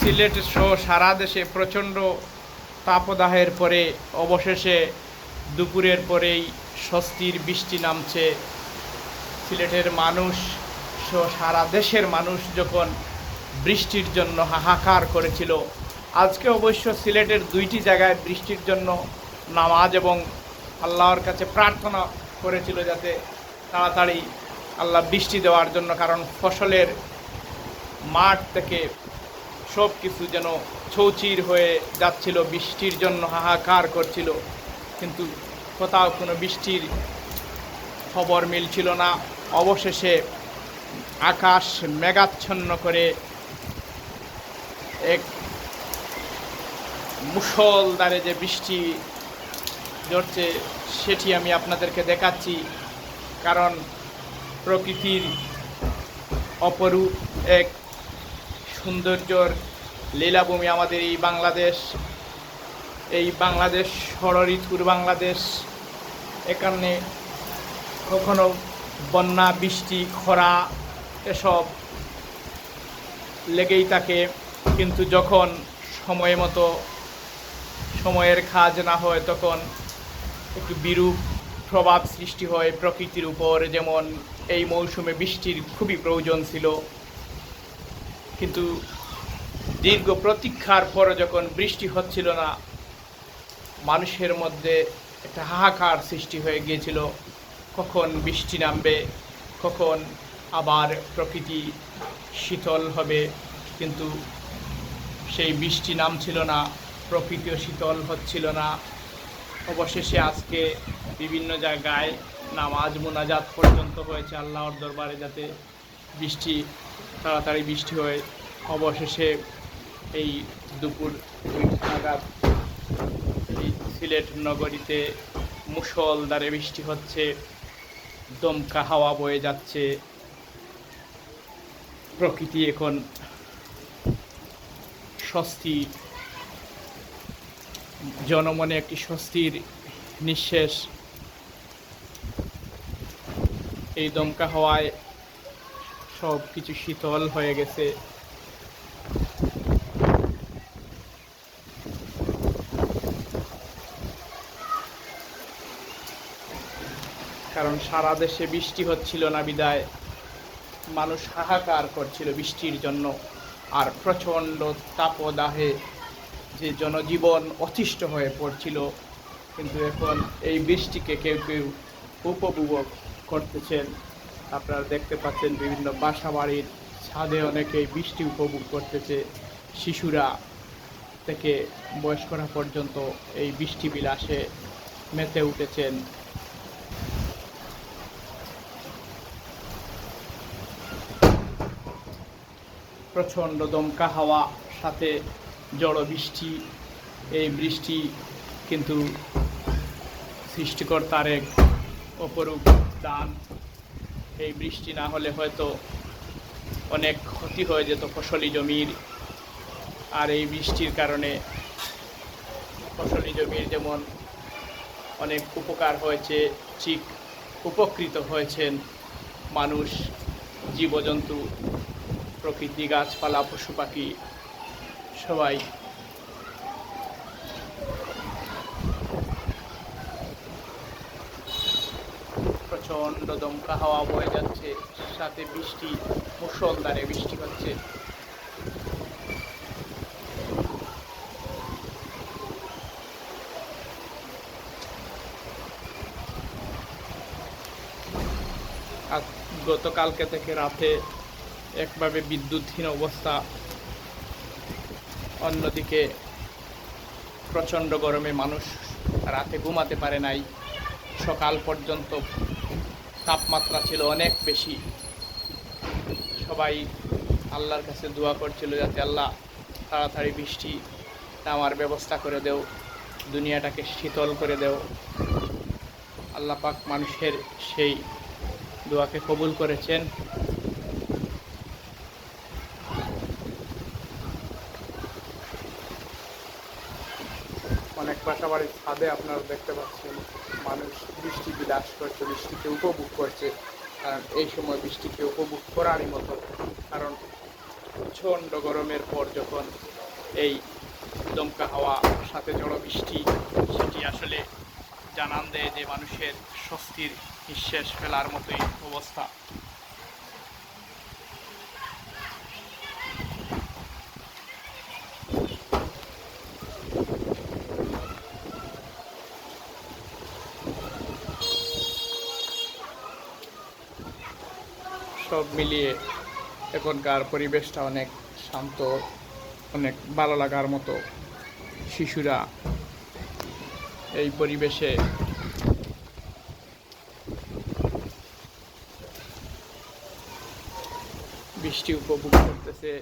সিলেট সহ সারা দেশে প্রচণ্ড তাপদাহের পরে অবশেষে দুপুরের পরেই স্বস্তির বৃষ্টি নামছে। সিলেটের মানুষ সহ সারা দেশের মানুষ যখন বৃষ্টির জন্য হাহাকার করেছিল, আজকে অবশ্য সিলেটের দুইটি জায়গায় বৃষ্টির জন্য নামাজ এবং আল্লাহর কাছে প্রার্থনা করেছিল যাতে তাড়াতাড়ি আল্লাহ বৃষ্টি দেওয়ার জন্য, কারণ ফসলের মাঠ থেকে সব কিছু যেন ছৌচির হয়ে যাচ্ছিল, বৃষ্টির জন্য হাহাকার করছিল। কিন্তু কোথাও কোনো বৃষ্টির খবর মিলছিল না। অবশেষে আকাশ মেঘাচ্ছন্ন করে এক মুষলধারে যে বৃষ্টি ঝরছে, সেটি আমি আপনাদেরকে দেখাচ্ছি। কারণ প্রকৃতির অপরূপ এক সৌন্দর্যর লীলাভূমি আমাদের এই বাংলাদেশ এই বাংলাদেশ ষড় ঋতুর বাংলাদেশ, এখানে কখনো বন্যা, বৃষ্টি, খরা এসব লেগেই থাকে। কিন্তু যখন সময় মতো সময়ের কাজ না হয়, তখন একটু বিরূপ প্রভাব সৃষ্টি হয় প্রকৃতির উপর। যেমন এই মৌসুমে বৃষ্টির খুবই প্রয়োজন ছিল। কিন্তু দীর্ঘ প্রতীক্ষার পরে যখন বৃষ্টি হচ্ছিল না, মানুষের মধ্যে একটা হাহাকার সৃষ্টি হয়ে গিয়েছিল। কখন বৃষ্টি নামবে, কখন আবার প্রকৃতি শীতল হবে, কিন্তু সেই বৃষ্টি নামছিল না, প্রকৃতিও শীতল হচ্ছিল না। অবশেষে আজকে বিভিন্ন জায়গায় নামাজ মোনাজাত পর্যন্ত হয়েছে আল্লাহর দরবারে যাতে বৃষ্টি, তাড়াতাড়ি বৃষ্টি হয়, অবশেষে এই দুপুর নাগাদ এই সিলেট নগরীতে মুষলধারে বৃষ্টি হচ্ছে, দমকা হাওয়া বয়ে যাচ্ছে। প্রকৃতি এখন স্বস্তি জনমনে একটি স্বস্তির নিঃশ্বাস এই দমকা হাওয়ায় সব কিছু শীতল হয়ে গেছে। কারণ সারা দেশে বৃষ্টি হচ্ছিল না বিদায়। মানুষ হাহাকার করছিল বৃষ্টির জন্য আর প্রচণ্ড তাপদাহে যে জনজীবন অতিষ্ঠ হয়ে পড়ছিল। কিন্তু এখন এই বৃষ্টিকে কেউ কেউ উপভোগ করতেছেন। আপনারা দেখতে পাচ্ছেন বিভিন্ন বাসা বাড়ির ছাদে অনেকেই বৃষ্টি উপভোগ করতেছে। শিশুরা থেকে বয়স্করা পর্যন্ত এই বৃষ্টি বিলাসে মেতে উঠেছেন। প্রচণ্ড দমকা হাওয়া, সাথে জড়ো বৃষ্টি। এই বৃষ্টি কিন্তু সৃষ্টিকর্তার এক অপরূপ দান। এই বৃষ্টি না হলে হয়তো অনেক ক্ষতি হয়ে যেত ফসলি জমির। আর এই বৃষ্টির কারণে ফসলি জমির যেমন অনেক উপকার হয়েছে, ঠিক উপকৃত হয়েছেন মানুষ, জীবজন্তু, প্রকৃতি, গাছপালা, পশু পাখি, সবাই। প্রচণ্ড দমকা হাওয়া বয়ে যাচ্ছে। সাথে বৃষ্টি মুসলধারে বৃষ্টি হচ্ছে। গতকালকে থেকে রাতে একভাবে বিদ্যুৎহীন অবস্থা। অন্যদিকে প্রচণ্ড গরমে মানুষ রাতে ঘুমাতে পারে নাই। সকাল পর্যন্ত তাপমাত্রা ছিল অনেক বেশি। সবাই আল্লাহর কাছে দোয়া করছিল যাতে আল্লাহ তাড়াতাড়ি বৃষ্টি নামার ব্যবস্থা করে দেও, দুনিয়াটাকে শীতল করে দেও। আল্লাহ পাক মানুষের সেই দোয়াকে কবুল করেছেন। অনেক বাসাবাড়ির ছাদে আপনারা দেখতে পাচ্ছেন। মানুষ বৃষ্টি বিলাস করছে, বৃষ্টিকে উপভোগ করছে কারণ এই সময় বৃষ্টিকে উপভোগ করারই মতো। কারণ প্রচণ্ড গরমের পর যখন এই দমকা হাওয়া, সাথে জড়ো বৃষ্টি সেটি আসলে জানান দেয় যে মানুষের স্বস্তির নিঃশ্বাস ফেলার মতোই অবস্থা। সব মিলিয়ে এখনকার পরিবেশটা অনেক শান্ত, অনেক ভালো লাগার মতো। শিশুরা এই পরিবেশে বৃষ্টি উপভোগ করতেছে।